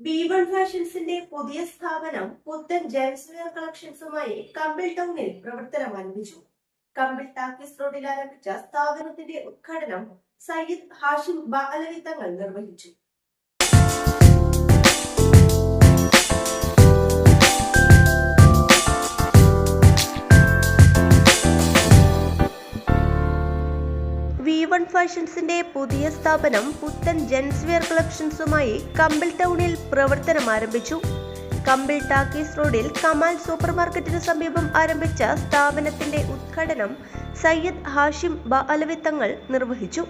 B one ഫാഷൻസിന്റെ പുതിയ സ്ഥാപനം പുത്തൻ ജെൻസ് വെയർ കളക്ഷൻസുമായി കമ്പിൾ ടൗണിൽ പ്രവർത്തനം ആരംഭിച്ചു. കമ്പിൾ ടാക്കീസ് റോഡിൽ ആരംഭിച്ച സ്ഥാപനത്തിന്റെ ഉദ്ഘാടനം സയ്യിദ് ഹാഷിം ബാലവി തങ്ങൾ നിർവഹിച്ചു. വി വൺ ഫാഷൻസിന്റെ പുതിയ സ്ഥാപനം പുത്തൻ ജെൻസ് വെയർ കളക്ഷൻസുമായി കമ്പിൾ ടൗണിൽ പ്രവർത്തനം ആരംഭിച്ചു. കമ്പിൾ ടാക്കീസ് റോഡിൽ കമാൽ സൂപ്പർ മാർക്കറ്റിന് സമീപം ആരംഭിച്ച സ്ഥാപനത്തിന്റെ ഉദ്ഘാടനം സയ്യദ് ഹാഷിം ബ അലവി തങ്ങൾ നിർവഹിച്ചു.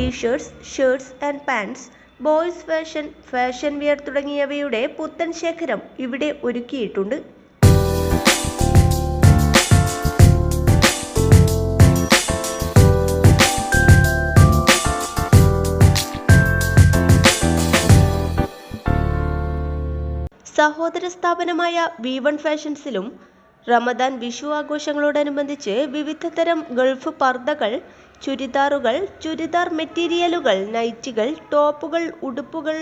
T-shirts shirts and pants boys fashion fashion wear തുടങ്ങിയവയുടെ പുത്തൻ ശേഖരം ഇവിടെ ഒരുക്കിയിട്ടുണ്ട്. സഹോദര സ്ഥാപനമായ വി വൺ ഫാഷൻസിലും റമദാൻ വിഷു ആഘോഷങ്ങളോടനുബന്ധിച്ച് വിവിധ തരം ഗൾഫ് പർദ്ദകൾ ചുരിദാറുകൾ ചുരിദാർ മെറ്റീരിയലുകൾ നൈറ്റികൾ ടോപ്പുകൾ ഉടുപ്പുകൾ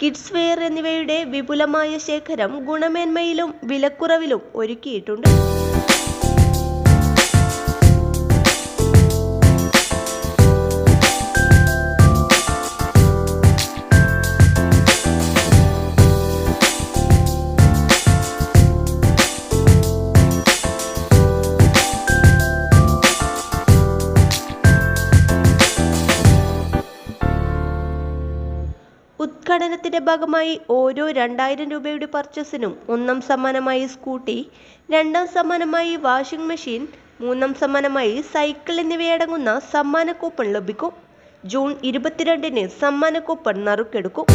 കിഡ്സ് വെയർ എന്നിവയുടെ വിപുലമായ ശേഖരം ഗുണമേന്മയിലും വിലക്കുറവിലും ഒരുക്കിയിട്ടുണ്ട്. ഉദ്ഘാടനത്തിന്റെ ഭാഗമായി ഓരോ രണ്ടായിരം രൂപയുടെ പർച്ചേസിനും ഒന്നാം സമ്മാനമായി സ്കൂട്ടി രണ്ടാം സമ്മാനമായി വാഷിംഗ് മെഷീൻ മൂന്നാം സമ്മാനമായി സൈക്കിൾ എന്നിവയടങ്ങുന്ന സമ്മാന കൂപ്പൺ ലഭിക്കും. ജൂൺ ഇരുപത്തിരണ്ടിന് സമ്മാന കൂപ്പൺ നറുക്കെടുക്കും.